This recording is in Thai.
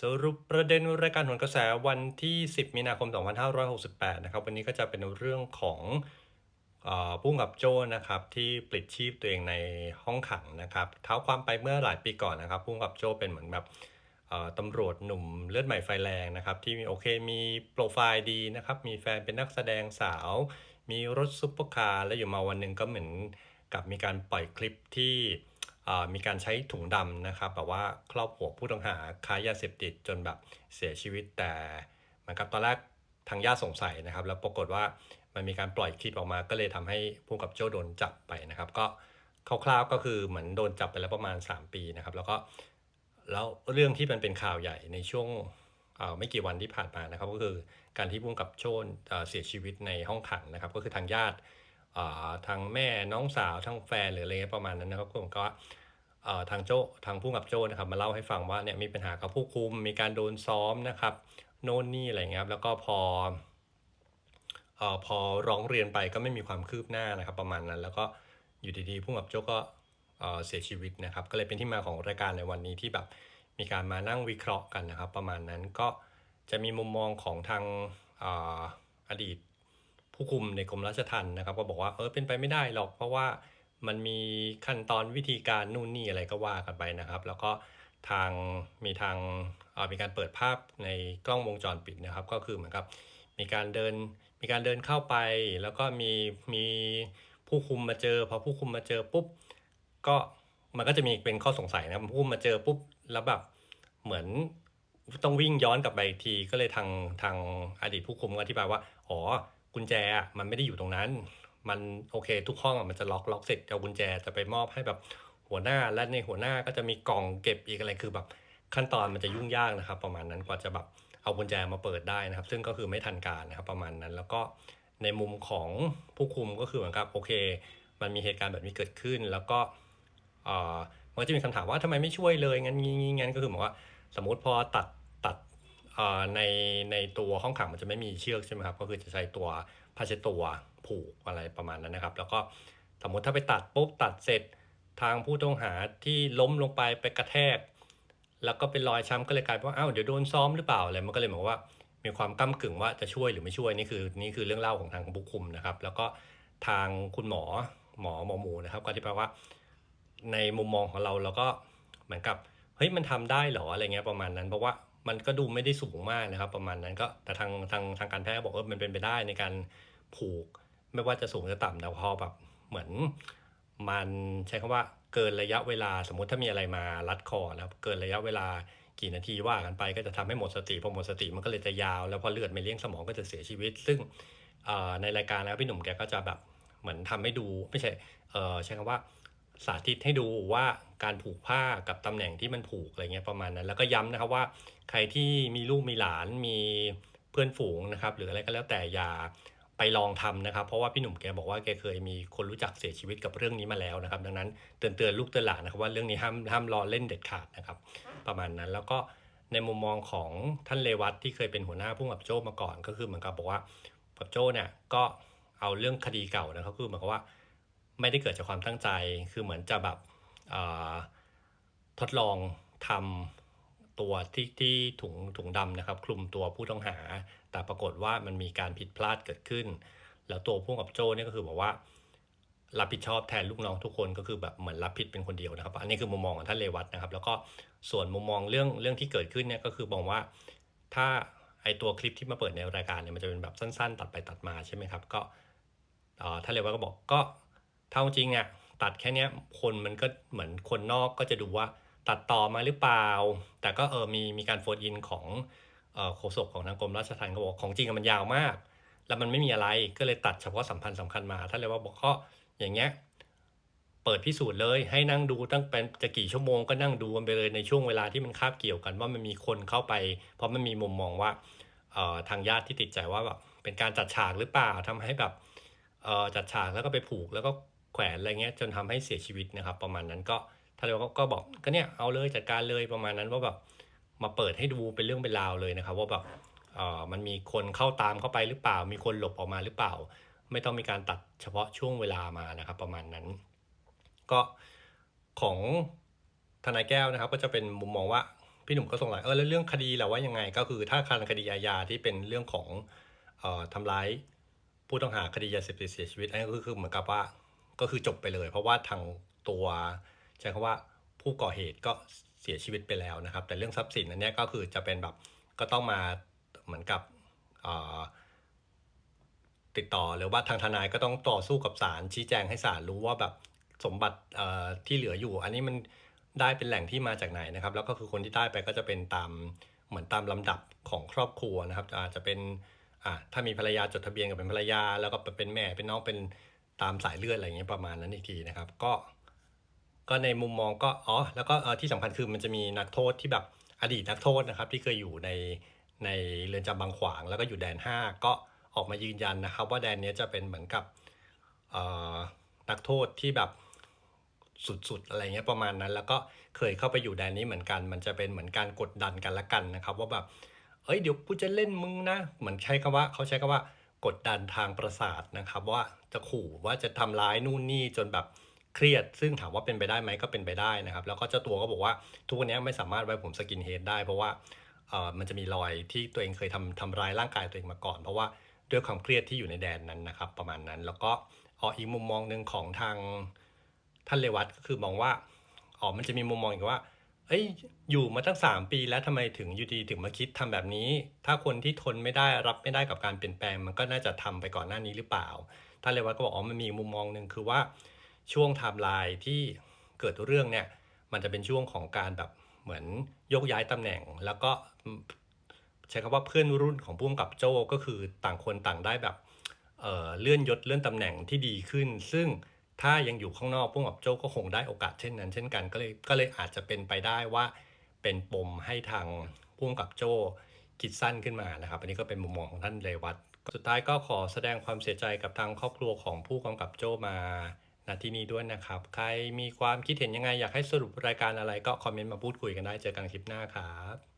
สรุปประเด็นรายการหนกระแสวันที่ 10 มีนาคม 2568 นะครับ วันนี้ก็จะเป็นเรื่องของอ่อผู้กำกับโจ้นะครับ ที่ปลิดชีพตัวเองในห้องขังนะครับ เท้าความไปเมื่อหลายปีก่อนนะครับผู้กำกับโจ้เป็นเหมือนแบบอ่อตำรวจหนุ่มเลือดใหม่ไฟแรงนะครับ ที่มีโอเคมีโปรไฟล์ดีนะครับ มีแฟนเป็นนักแสดงสาว มีรถซุปเปอร์คาร์แล้วอยู่มาวันหนึ่งก็เหมือนกับมีการปล่อยคลิปที่ มีการใช้ถุงดำนะครับแบบว่าครอบหัวผู้ต้องหาค้ายาเสพติดจนแบบเสียชีวิตแต่มือนกับตอนแรกทางญาติสงสัยนะครับ แล้วปรากฏว่ามันมีการปล่อยคลิปออกมา ก็เลยทำให้ผู้กำกับโจ้โดนจับไปนะครับ ก็คร่าวๆก็คือเหมือนโดนจับไปแล้วประมาณ 3 ปีนะครับ แล้วก็แล้วเรื่องที่มันเป็นข่าวใหญ่ในช่วงไม่กี่วันที่ผ่านมานะครับ ก็คือการที่ผู้กำกับโจ้เสียชีวิตในห้องขังนะครับ ก็คือทางญาติทางแม่น้องสาวทางแฟนหรืออะไรประมาณนั้นนะครับก็ผมก็เทางโจ้ทางผู้กับโจ้นะครับมาเล่าให้ฟังว่าเนี่ยมีปัญหากับผู้คุม มีการโดนซ้อมนะครับโน่นนี่อะไรเงี้ยครับแล้วก็พออพอร้องเรียนไปก็ไม่มีความคืบหน้านะครับ ประมาณนั้น แล้วก็อยู่ดีๆผู้กับโจ้ก็เสียชีวิตนะครับ ก็เลยเป็นที่มาของรายการในวันนี้ที่แบบมีการมานั่งวิเคราะห์กันนะครับ ประมาณนั้นก็จะมีมุมมองของทางเอ่ออดีตผู้คุมในกรมราชทัณฑ์นะครับ ก็บอกว่าเออเป็นไปไม่ได้หรอกเพราะว่า มันมีขั้นตอนวิธีการนู่นนี่อะไรก็ว่ากันไปนะครับ แล้วก็ทางมีทางมีการเปิดภาพในกล้องวงจรปิดนะครับ ก็คือเหมือนกับมีการเดินมีการเดินเข้าไป แล้วก็มีมีผู้คุมมาเจอพอผู้คุมมาเจอปุ๊บก็มันก็จะมีเป็นข้อสงสัยนะครับผู้คุมมาเจอปุ๊บแล้วแบบเหมือนต้องวิ่งย้อนกลับไปอีกทีก็เลยทางทางอดีตผู้คุมก็อธิบายว่า อ๋อกุญแจมันไม่ได้อยู่ตรงนั้น มันโอเค ทุกห้องอะมันจะล็อกล็อกเสร็จเอากุญแจจะไปมอบให้แบบหัวหน้าและในหัวหน้าก็จะมีกล่องเก็บอีกอะไรคือแบบขั้นตอนมันจะยุ่งยากนะครับ ประมาณนั้นกว่าจะแบบเอากุญแจมาเปิดได้นะครับ ซึ่งก็คือไม่ทันการนะครับ ประมาณนั้น แล้วก็ในมุมของผู้คุมก็คือเหมือนกับโอเค มันมีเหตุการณ์แบบนี้เกิดขึ้น แล้วก็เออมันจะมีคำถามว่าทำไมไม่ช่วยเลยงั้นงี้งี้งั้นก็คือเหมือนว่าสมมติพอตัดตัดเออในในตัวห้องขังมันจะไม่มีเชือกใช่ไหมครับก็คือจะใช้ตัว ผ้าเช็ดตัวผูกอะไรประมาณนั้นนะครับ แล้วก็สมมติถ้าไปตัดปุ๊บตัดเสร็จทางผู้ต้องหาที่ล้มลงไปไปกระแทก แล้วก็เป็นรอยช้ำก็เลยกลายเป็นว่าอ้าวเดี๋ยวโดนซ้อมหรือเปล่าอะไรมันก็เลยเหมือนว่า มีความก้ากึ่งว่าจะช่วยหรือไม่ช่วยนี่คือนี่คือเรื่องเล่าของทางบุคคุมนะครับ แล้วก็ทางคุณหมอหมอหมอหมูนะครับ ก็อธิบายว่า ในมุมมองของเราเราก็เหมือนกับเฮ้ยมันทำได้หรออะไรเงี้ยประมาณนั้นเพราะว่า มันก็ดูไม่ได้สูงมากนะครับ ประมาณนั้นก็แต่ทางทางทางการแพทย์บอกเออมันเป็นไปได้ในการผูก ไม่ว่าจะสูงหรือต่ำแต่พอแบบเหมือน มันใช้คำว่าเกินระยะเวลาสมมติถ้ามีอะไรมารัดคอแล้วเกินระยะเวลากี่นาทีว่ากันไปก็จะทำให้หมดสติพอหมดสติมันก็เลยจะยาว แล้วพอเลือดไม่เลี้ยงสมองก็จะเสียชีวิต ซึ่งในรายการแล้วพี่หนุ่มแกก็จะแบบเหมือนทำให้ดูไม่ใช่ใช้คำว่า สาธิตให้ดูว่าการผูกผ้ากับตำแหน่งที่มันผูกอะไรเงี้ยประมาณนั้น แล้วก็ย้ำนะครับว่าใครที่มีลูกมีหลานมีเพื่อนฝูงนะครับ หรืออะไรก็แล้วแต่อย่าไปลองทำนะครับ เพราะว่าพี่หนุ่มแกบอกว่าแกเคยมีคนรู้จักเสียชีวิตกับเรื่องนี้มาแล้วนะครับ ดังนั้นเตือนเตือนลูกเตือนหลานนะครับว่าเรื่องนี้ห้ามห้ามรอเล่นเด็ดขาดนะครับ ประมาณนั้นแล้วก็ในมุมมองของท่านเลวัตที่เคยเป็นหัวหน้าผู้กำกับโจ้มาก่อน ก็คือเหมือนกับบอกว่ากับโจ้เนี่ยก็เอาเรื่องคดีเก่านะครับคือเหมือนกับว่า ไม่ได้เกิดจากความตั้งใจ คือเหมือนจะแบบทดลองทำตัวที่ที่ถุงถุงดำนะครับ คลุมตัวผู้ต้องหา แต่ปรากฏว่ามันมีการผิดพลาดเกิดขึ้น แล้วตัวผู้กำกับโจ้เนี่ยก็คือบอกว่ารับผิดชอบแทนลูกน้องทุกคนก็คือแบบเหมือนรับผิดเป็นคนเดียวนะครับ อันนี้คือมุมมองของท่านเลวัตนะครับ แล้วก็ส่วนมุมมองเรื่องเรื่องที่เกิดขึ้นเนี่ยก็คือมองว่าถ้าไอตัวคลิปที่มาเปิดในรายการเนี่ยมันจะเป็นแบบสั้น ๆ ตัดไปตัดมาใช่ไหมครับ ก็ท่านเลวัตก็บอกก็ เท่าจริงอะตัดแค่เนี้ยคนมันก็เหมือนคนนอกก็จะดูว่าตัดต่อมาหรือเปล่า แต่ก็เออมีมีการโฟนอินของออโฆษกของทางกรมราชทัณฑ์ก็บอกของจริงมันยาวมาก แล้วมันไม่มีอะไรก็เลยตัดเฉพาะสัมพันธ์สำคัญมาท่านเลยว่าบอกก็อย่างเงี้ยเปิดพิสูจน์เลยให้นั่งดูตั้งเป็นจะกี่ชั่วโมงก็นั่งดูกันไปเลยในช่วงเวลาที่มันคาบเกี่ยวกันว่ามันมีคนเข้าไป เพราะมันมีมุมมองว่าทางญาติที่ติดใจว่าแบบเป็นการจัดฉากหรือเปล่าทำให้แบบจัดฉากแล้วก็ไปผูกแล้วก็ แขวนอะไรเงี้ยจนทำให้เสียชีวิตนะครับ ประมาณนั้นก็ท่าเลก็บอกก็เนี่ยเอาเลยจัดการเลยประมาณนั้นว่าแบบมาเปิดให้ดูเป็นเรื่องเป็นราวเลยนะครับ ว่าแบบเออมันมีคนเข้าตามเข้าไปหรือเปล่า มีคนหลบออกมาหรือเปล่า ไม่ต้องมีการตัดเฉพาะช่วงเวลามานะครับ ประมาณนั้น ก็ของทนายแก้วนะครับ ก็จะเป็นมุมมองว่าพี่หนุ่มก็สงสัยเออแล้วเรื่องคดีล่ะว่ายังไง ก็คือถ้าการคดีอาญาที่เป็นเรื่องของเอ่อทำร้ายผู้ต้องหาคดียาเสพติดเสียชีวิตอันนี้ก็คือเหมือนกับว่า ก็คือจบไปเลย เพราะว่าทางตัวใช้คำว่าผู้ก่อเหตุก็เสียชีวิตไปแล้วนะครับ แต่เรื่องทรัพย์สินอันนี้ก็คือจะเป็นแบบก็ต้องมาเหมือนกับติดต่อหรือว่าทางทนายก็ต้องต่อสู้กับศาลชี้แจงให้ศาลรู้ว่าแบบสมบัติที่เหลืออยู่ อันนี้มันได้เป็นแหล่งที่มาจากไหนนะครับ แล้วก็คือคนที่ได้ไปก็จะเป็นตามเหมือนตามลำดับของครอบครัวนะครับอาจจะเป็นอ่าถ้ามีภรรยาจดทะเบียนกับเป็นภรรยา แล้วก็เป็นแม่เป็นน้องเป็น ตามสายเลือดอะไรเงี้ยประมาณนั้นอีกทีนะครับ ก็ก็ในมุมมองก็อ๋อแล้วก็ที่สำคัญคือมันจะมีนักโทษที่แบบอดีตนักโทษนะครับ ที่เคยอยู่ในในเรือนจำบางขวาง แล้วก็อยู่แดน 5 ก็ออกมายืนยันนะครับ ว่าแดนนี้จะเป็นเหมือนกับนักโทษที่แบบสุดๆอะไรเงี้ยประมาณนั้น แล้วก็เคยเข้าไปอยู่แดนนี้เหมือนกัน มันจะเป็นเหมือนการกดดันกันละกันนะครับ ว่าแบบเอ้ยเดี๋ยวกูจะเล่นมึงนะเหมือนใช้คำว่าเขาใช้คำว่า กดดันทางประสาทนะครับว่าจะขู่ว่าจะทำร้ายนู่นนี่จนแบบเครียด ซึ่งถามว่าเป็นไปได้ไหมก็เป็นไปได้นะครับ แล้วก็เจ้าตัวก็บอกว่าทุกวันนี้ไม่สามารถไว้ผมสกินเฮดได้ เพราะว่าเออมันจะมีรอยที่ตัวเองเคยทำทำร้ายร่างกายตัวเองมาก่อน เพราะว่าด้วยความเครียดที่อยู่ในแดนนั้นนะครับ ประมาณนั้น แล้วก็อออีกมุมมองหนึ่งของทางท่านเลวัตก็คือมองว่าอ๋อมันจะมีมุมมองอีกว่า เอ้ยอยู่มาตั้ง 3 ปีแล้วทำไมถึงอยู่ดีถึงมาคิดทำแบบนี้ ถ้าคนที่ทนไม่ได้รับไม่ได้กับการเปลี่ยนแปลง มันก็น่าจะทำไปก่อนหน้านี้หรือเปล่าท่านเลวัตก็บอกอ๋อมันมีมุมมองหนึ่งคือว่าช่วงไทม์ไลน์ที่เกิดเรื่องเนี่ยมันจะเป็นช่วงของการแบบเหมือนยกย้ายตำแหน่ง แล้วก็ใช้คำว่าเพื่อนรุ่นของผู้กำกับโจ้ก็คือต่างคนต่างได้แบบเเลื่อนยศเลื่อนตำแหน่งที่ดีขึ้น ซึ่ง ถ้ายังอยู่ข้างนอกผู้กกับโจ้ก็คงได้โอกาสเช่นนั้น เช่นกันก็เลยก็เลยอาจจะเป็นไปได้ว่าเป็นปมให้ทางผู้กกับโจ้คิดสั้นขึ้นมานะครับ อันนี้ก็เป็นมุมมองของท่านเรวัตสุดท้ายก็ขอแสดงความเสียใจกับทางครอบครัวของผู้กำกับโจ้มาณที่นี้ด้วยนะครับ ใครมีความคิดเห็นยังไงอยากให้สรุปรายการอะไรก็คอมเมนต์มาพูดคุยกันได้เจอกันคลิปหน้าครับ